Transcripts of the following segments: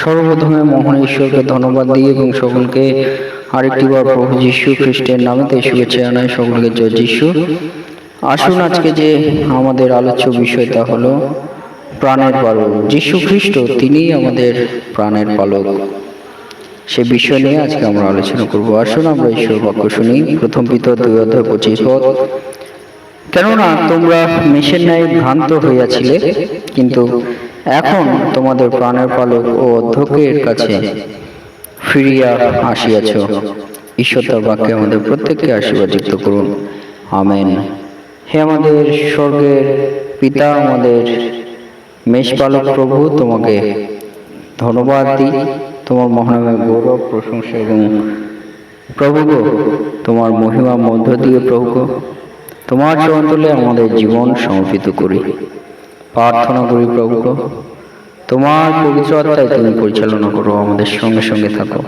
সর্বপ্রথমে মহান ঈশ্বরকে ধন্যবাদ দিই এবং সকলকে আরেকটিবার প্রভু যীশু খ্রিস্টের নামেতে শুভেচ্ছা জানাই সকলকে। জয় যীশু। আসুন আজকে যে আমাদের আলোচ্য বিষয় তা হলো প্রাণের পালক। যীশু খ্রিস্ট তিনিই আমাদের প্রাণের পালক। সে বিষয় নিয়ে আজকে আমরা আলোচনা করব। আসুন আমরা ঈশ্বর বাক্য শুনি। প্রথম পিতর দুই অধ্যায় পঁচিশ পদ। কেননা তোমরা মেষের ন্যায় ভ্রান্ত হইয়াছিলে, কিন্তু এখন তোমাদের প্রাণের পালক ও অধ্যক্ষের কাছে ফিরিয়া আসিয়াছ। ঈশ্বর তার বাক্যে আমাদের প্রত্যেককে আশীর্বাদ যুক্ত করুন। আমেন। হে আমাদের স্বর্গের পিতা, আমাদের মেষপালক প্রভু, তোমাকে ধন্যবাদ দিই। তোমার মহানামের গৌরব, প্রশংসা এবং প্রভু গো, তোমার মহিমা মধ্য দিয়ে প্রভু গো, তোমার চরণতলে আমাদের জীবন সমর্পিত করি। প্রার্থনা করি প্রভু। তোমার আত্মায় তুমি পরিচালনা করো, আমাদের সঙ্গে সঙ্গে থাকো।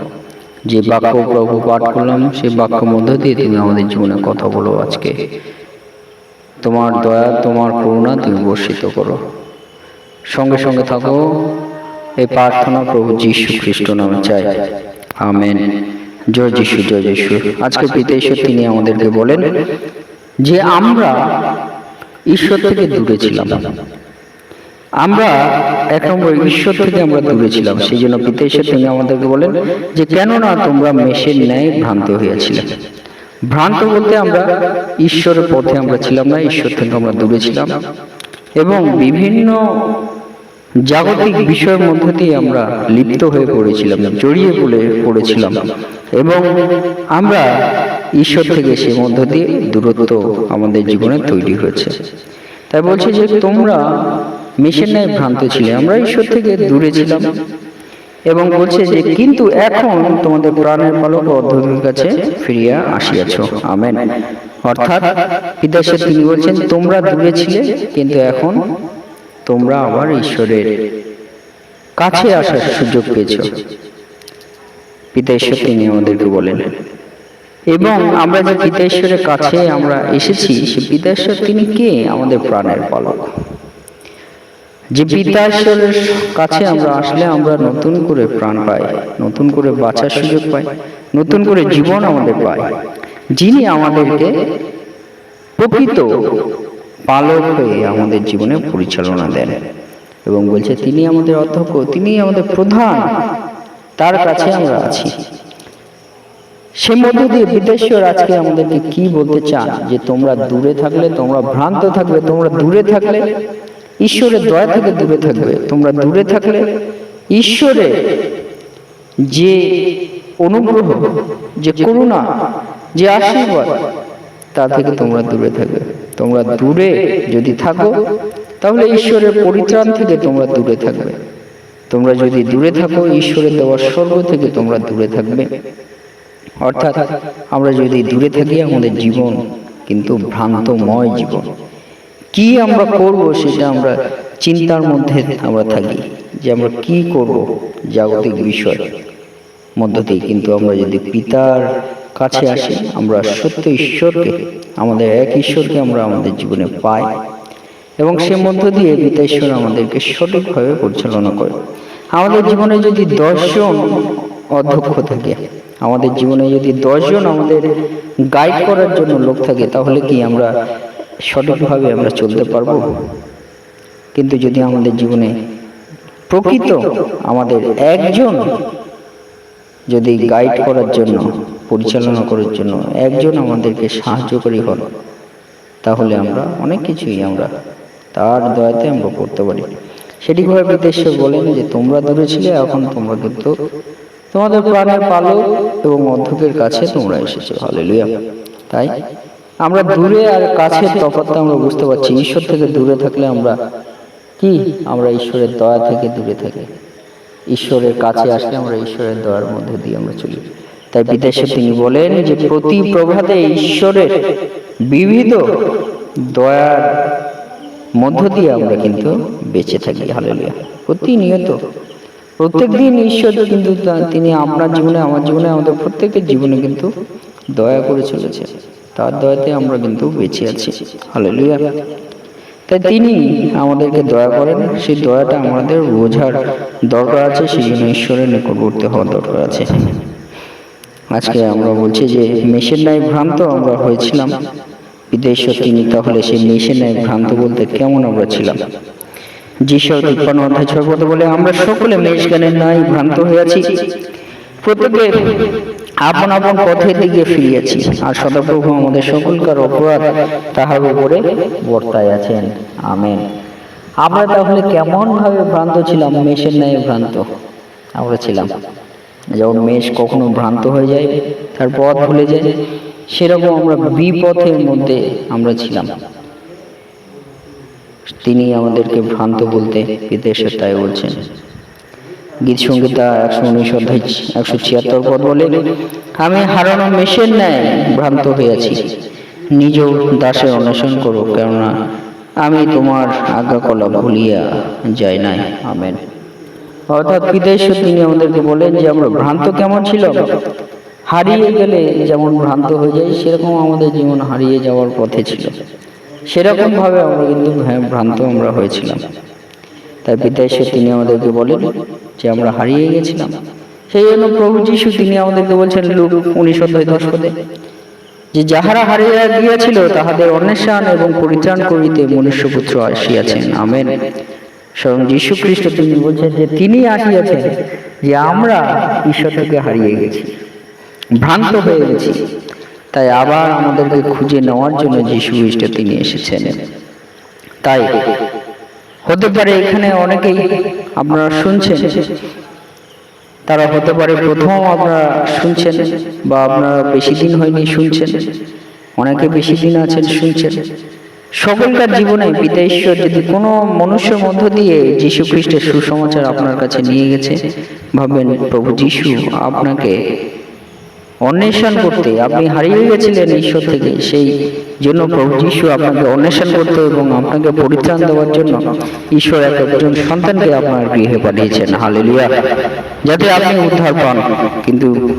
যে বাক্য প্রভু পাঠ করলাম, সেই বাক্য মধ্য দিয়ে তুমি আমাদের জীবনে কথা বলো আজকে। তোমার দয়া, তোমার করুণা তুমি বর্ষিত করো। সঙ্গে সঙ্গে থাকো। এই প্রার্থনা প্রভু যীশু খ্রিস্ট নামে চাই। আমেন। জয় যিশু জয় যিশু। আজকে পিতা ঈশ্বর তিনি আমাদেরকে বলেন যে আমরা ঈশ্বর থেকে দূরে ছিলাম। আমরা এক নম্বর ঈশ্বর থেকে আমরা দূরে ছিলাম। সেই জন্য পিতা ঈশ্বর তিনি আমাদেরকে বলেন যে কেননা তোমরা মেষের ন্যায় ভ্রান্ত হইয়াছিলে। ভ্রান্ত বলতে আমরা ঈশ্বরের পথে আমরা ছিলাম না ঈশ্বর থেকে আমরা দূরে ছিলাম। এবং বিভিন্ন জাগতিক বিষয়ের মধ্যে দিয়ে আমরা লিপ্ত হয়ে পড়েছিলাম জড়িয়ে পড়ে পড়েছিলাম। এবং আমরা ঈশ্বর থেকে সে মধ্য দিয়ে দূরত্ব আমাদের জীবনে তৈরি হয়েছে। তাই বলছে যে তোমরা ন্যায় ভ্রান্ত ছিলে। আমরা ঈশ্বর থেকে দূরে ছিলাম এবং বলছে যে, কিন্তু এখন তোমাদের প্রাণের পালক অধ্যক্ষের কাছে ফিরিয়া আসিয়াছ। আমেন। অর্থাৎ পিতাশ্বের তিনি বলছেন, তোমরা দূরে ছিলে, কিন্তু এখন তোমরা আবার ঈশ্বরের কাছে আসার সুযোগ পেয়েছ। পিতা ঈশ্বর তিনি আমাদেরকে বলেন। এবং আমরা যে পিতা ঈশ্বরের কাছে আমরা এসেছি, সে পিতা ঈশ্বর তিনি কে? আমাদের প্রাণের পালক। যে পিতা কাছে আমরা আসলে আমরা নতুন করে প্রাণ পাই, নতুন করে বাঁচার সুযোগ পাই, নতুন করে জীবন আমাদের পাই। যিনি আমাদেরকে প্রকৃত পালক হয়ে আমাদের জীবনে পরিচালনা দেন এবং বলছে, তিনি আমাদের অধ্যক্ষ, তিনি আমাদের প্রধান, তার কাছে আমরা আছি। সে মধ্য দিয়ে বিদেশ্বর আজকে আমাদেরকে কি বলতে চান? যে তোমরা দূরে থাকলে, তোমরা ভ্রান্ত থাকলে, তোমরা দূরে থাকলে ঈশ্বরের দয়া থেকে দূরে থাকবে। তোমরা দূরে থাকলে ঈশ্বরের যে অনুগ্রহ যে করুণা যে আশীর্বাদ তা থেকে তোমরা দূরে থাকবে। তোমরা দূরে যদি থাকো তাহলে ঈশ্বরের পরিত্রাণ থেকে তোমরা দূরে থাকবে। তোমরা যদি দূরে থাকো ঈশ্বরের দেওয়ার স্বর্গ থেকে তোমরা দূরে থাকবে। অর্থাৎ আমরা যদি দূরে থাকি আমাদের জীবন কিন্তু ভ্রান্তময় জীবন। কি আমরা করব সেটা আমরা চিন্তার মধ্যে আমরা থাকি যে আমরা কি করব? জাগতিক বিষয় মধ্য দিয়ে কিন্তু আমরা যদি পিতার কাছে আসি আমরা সত্য ঈশ্বরকে আমাদের এক ঈশ্বরকে আমরা আমাদের জীবনে পাই। এবং সে মধ্য দিয়ে পিতা ঈশ্বর আমাদেরকে সঠিকভাবে পরিচালনা করে। আমাদের জীবনে যদি দশজন অধ্যক্ষ থাকে আমাদের জীবনে যদি দশজন আমাদের গাইড করার জন্য লোক থাকে তাহলে কি আমরা সঠিকভাবে আমরা চলতে পারব। কিন্তু যদি আমাদের জীবনে প্রকৃত আমাদের একজন যদি গাইড করার জন্য, পরিচালনা করার জন্য একজন আমাদেরকে সাহায্যকারী হন, তাহলে আমরা অনেক কিছুই আমরা তার দয়াতে আমরা করতে পারি। সেটিভাবে বিদেশে বলেন যে, তোমরা দূরে ছিলে, এখন তোমরা কিন্তু তোমাদের প্রাণের পালক এবং অধ্যক্ষের কাছে তোমরা এসেছ। হালেলুয়া। তাই আমরা দূরে আর কাছের তফাৎটা আমরা বুঝতে পারছি ঈশ্বর থেকে দূরে থাকলে আমরা কি? আমরা ঈশ্বরের দয়া থেকে দূরে থাকি ঈশ্বরের কাছে আসলে আমরা ঈশ্বরের দয়ার মধ্যে দিয়ে আমরা চলি। তাই বিদেশে তিনি বলেন যে প্রতি প্রভাতে ঈশ্বরের বিবিধ দয়ার মধ্য দিয়ে আমরা কিন্তু বেঁচে থাকি। হালেলুয়া। প্রতিনিয়ত। প্রত্যেক দিন ঈশ্বর কিন্তু তিনি আপনার জীবনে আমার জীবনে আমাদের প্রত্যেকের জীবনে কিন্তু দয়া করে চলেছে। তার দয়াতে আমরা কিন্তু বেঁচে আছি। হালেলুয়া। তাই তিনি আমাদেরকে দয়া করেন, সেই দয়াটা আমাদের বোঝার দরকার আছে, সেই জন্য ঈশ্বরের নিকটবর্তী হওয়ার দরকার আছে। আজকে আমরা বলছি যে মেষের ন্যায় ভ্রান্ত আমরা হয়েছিলাম। বিদেশ তিনি তাহলে সেই মেষের ন্যায় ভ্রান্ত বলতে কেমন আমরা ছিলাম? যিশু তিপ্পান্ন অধ্যায় ছয় বলে, আমরা সকলে মেষ জ্ঞানের ন্যায় ভ্রান্ত হয়েছি প্রত্যেকে আপন আপন পথের দিকে ফিরিয়েছি। আর সদাপ্রভু আমাদের সকলকার অপরাধ তাহার উপরে বর্তায় আছেন। আমেন। আমরা তাহলে কেমন ভাবে ভ্রান্ত ছিলাম? মেষের ন্যায় ভ্রান্ত আমরা ছিলাম। যখন মেষ কখনো ভ্রান্ত হয়ে যায়, তার পথ ভুলে যায়, সেরকম আমরা বিপথের মধ্যে আমরা ছিলাম। তিনি আমাদেরকে ভ্রান্ত বলতে বিদেশের তাই বলছেন। গীত সঙ্গীতা একশো উনিশ অধ্যায় একশো ছিয়াত্তর পদ বলে, আমি হারানো মেশের ন্যায় ভ্রান্ত হয়েছি নিজ দাসের অন্বেষণ করো, কেননা আমি তোমার আজ্ঞা কলা ভুলিয়া যাই নাই। আমেন। অর্থাৎ বিদেশ তিনি আমাদেরকে বলেন যে, আমরা ভ্রান্ত কেমন ছিল হারিয়ে গেলে যেমন ভ্রান্ত হয়ে যায় সেরকম আমাদের জীবন হারিয়ে যাওয়ার পথে ছিল। সেরকম ভাবে আমরা কিন্তু ভ্রান্ত আমরা হয়েছিলাম। তাই বিদেশে তিনি আমাদেরকে বলেন যে আমরা হারিয়ে গেছিলাম। সেই জন্য প্রভু যিশু তিনি আমাদেরকে বলছেন লোক উনিশ অধ্যায় দশ পদে। যে যাহারা হারিয়ে গিয়েছিল তাহাদের অন্বেষণ এবং পরিত্রাণ করিতে মনুষ্যপুত্র আসিয়াছেন। আমেন। স্বয়ং যীশু খ্রিস্ট তিনি বলছেন যে তিনি আসিয়াছেন যে আমরা ঈশ্বর থেকে হারিয়ে গেছি ভ্রান্ত হয়ে গেছি। তাই আবার আমাদেরকে খুঁজে নেওয়ার জন্য যীশু খ্রিস্ট তিনি এসেছেন। তাই হতে পারে এখানে অনেকেই আপনারা শুনছেন। তারা হতে পারে প্রথম আপনারা শুনছেন বা আপনারা বেশি দিন হয়নি শুনছেন। অনেকে বেশি দিন আছেন শুনছেন। সকলকার জীবনে পিতা ঈশ্বর যদি কোনো মনুষ্যের মধ্য দিয়ে যীশু খ্রিস্টের সুসমাচার আপনার কাছে নিয়ে গেছে, ভাববেন প্রভু যীশু আপনাকে অন্বেষণ করতে আপনি হারিয়ে গেছিলেন ঈশ্বর থেকে। সেই জন্য প্রভু যীশু আপনাকে অন্বেষণ করতে এবং আপনাকে পরিত্রাণ দেওয়ার জন্য ঈশ্বর এক একজন সন্তানকে আপনার গৃহে পাঠিয়েছেন। হালেলুয়া। যাতে আপনি উদ্ধার পান। কিন্তু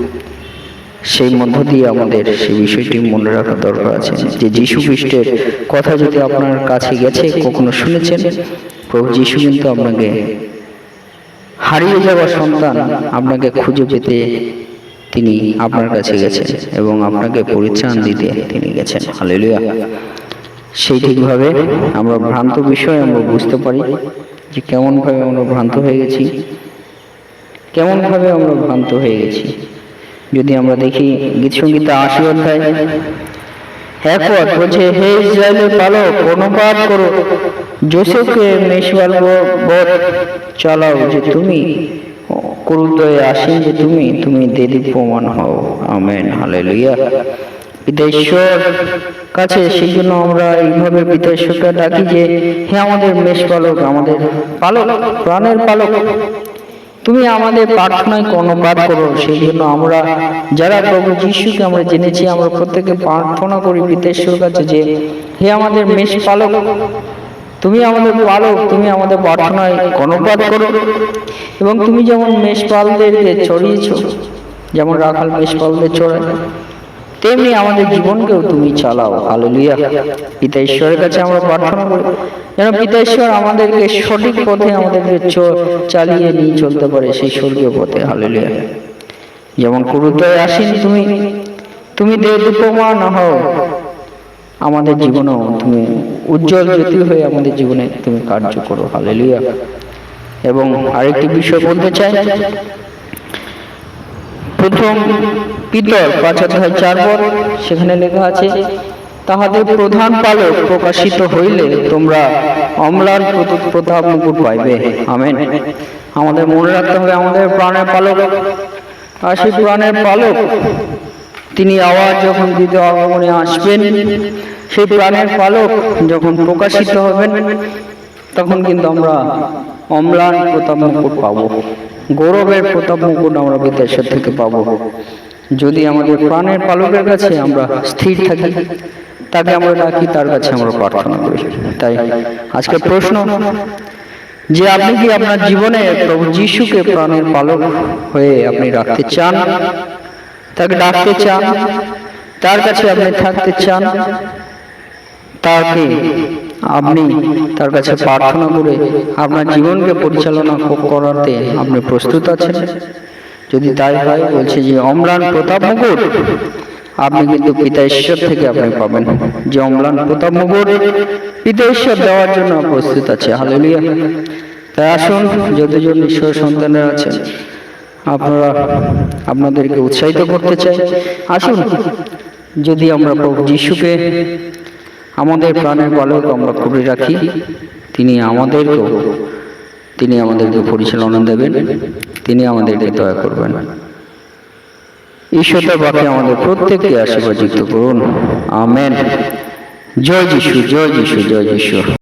সেই মধ্য দিয়ে আমাদের সেই বিষয়টি মনে রাখা দরকার আছে যে যীশু খ্রিস্টের কথা যদি আপনার কাছে গেছে কখনো শুনেছেন? প্রভু যীশু কিন্তু আপনাকে হারিয়ে যাওয়া সন্তান আপনাকে খুঁজে পেতে তিনি আপনার কাছে গেছেন এবং আপনাকে পরিত্রাণ দিতে তিনি গেছেন। হালেলুয়া। সেই ঠিকভাবে আমরা ভ্রান্ত বিষয় আমরা বুঝতে পারি যে কেমনভাবে আমরা ভ্রান্ত হয়ে গেছি। কেমনভাবে আমরা ভ্রান্ত হয়ে গেছি। যদি আমরা দেখি গীত সঙ্গীতা আশি অধ্যায়, এক পথ বলছে হে ইসরায়েলের পালক, অনুবাদ করো। জোসেফকে মেষবাল বধ চালাও যে তুমি করুদয়ে আসেন যে তুমি তুমি দেদি প্রমাণ হও। আমেন হালেলুইয়া পিতেশ্বর কাছে সেই জন্য আমরা এইভাবে পিতেশ্বরকে ডাকি যে, হে আমাদের মেষ পালক, আমাদের পালক, প্রাণের পালক, তুমি আমাদের প্রার্থনায় কর্ণপাত করো। সেই জন্য আমরা, যারা প্রভু যিশুকে আমরা জেনেছি, আমরা প্রত্যেকে প্রার্থনা করি পিতেশ্বর কাছে যে, হে আমাদের মেষ পালক তুমি আমাদের পালক, তুমি আমাদের প্রার্থনায় কর্ণপাত করো। এবং তুমি যেমন মেষপালদেরকে চড়িয়েছ যেমন রাখাল মেষপালদের চড়ায় তেমনি আমাদের জীবনকেও তুমি চালাও। হালেলুয়া। পিতা ঈশ্বরের কাছে আমরা প্রার্থনা করি, যেন পিতা ঈশ্বর আমাদেরকে সঠিক পথে আমাদেরকে চালিয়ে নিয়ে চলতে পারে সেই স্বর্গীয় পথে। হালেলুয়া। যেমন কুরুতয় আসেন তুমি তুমি দেহ না হও। আমাদের জীবনেও তুমি উজ্জ্বল জ্যোতি হয়ে আমাদের জীবনে তুমি কার্য করো। হালেলুয়া এবং আরেকটি বিষয় বলতে চাই। প্রথম পিতর পাঁচ অধ্যায় চার পদ সেখানে লেখা আছে তাহাদের প্রধান পালক প্রকাশিত হইলে তোমরা অম্লান প্রত- প্রতাপ মুকুট পাইবে। আমেন। আমাদের মনে রাখতে হবে আমাদের প্রাণের পালক। আর সেই প্রাণের পালক তিনি আওয়াজ যখন দ্বিতীয় আগমনে আসবেন, সেই প্রাণের পালক যখন প্রকাশিত হবেন, তখন কিন্তু আমরা অম্লান প্রতাপ মুকুট পাবো। গৌরবের প্রতাপ মুকুট আমরা বিদেশের থেকে পাবো। যদি আমাদের প্রাণের পালকের কাছে আমরা স্থির থাকি, তাকে আমরা ডাকি, তার কাছে আমরা প্রার্থনা করি। তাই আজকে প্রশ্ন, যে আপনি কি আপনার জীবনে প্রভু যিশুকে প্রাণের পালক হয়ে আপনি রাখতে চান? তাকে ডাকতে চান, তার কাছে আপনি থাকতে চান, তাকে আপনি তার কাছে প্রার্থনা করে আপনার জীবনকে পরিচালনা করাতে আপনি প্রস্তুত আছেন? যদি তাই হয়, বলছে যে, অম্লান প্রতাপ মুকুট, আপনি কিন্তু পিতা ঈশ্বর থেকে আপনি পাবেন। যে অম্লান প্রতাপ মুকুট পিতা ঈশ্বর দেওয়ার জন্য প্রস্তুত আছে। হালেলুয়া তাই আসুন, যতজন ঈশ্বর সন্তানের আছেন আপনারা আপনাদেরকে উৎসাহিত করতে চাই। আসুন, যদি আমরা প্রভু যিশুকে আমাদের প্রাণের বালক আমরা করে রাখি, তিনি আমাদেরকেও, তিনি আমাদেরকে পরিচালনা দেবেন, তিনি আমাদেরকে দয়া করবেন। ঈশ্বর বাক্যে আমাদের প্রত্যেককে আশীর্বাদ যুক্ত করুন। আমেন। জয় যিশু জয় যিশু জয় যিশু।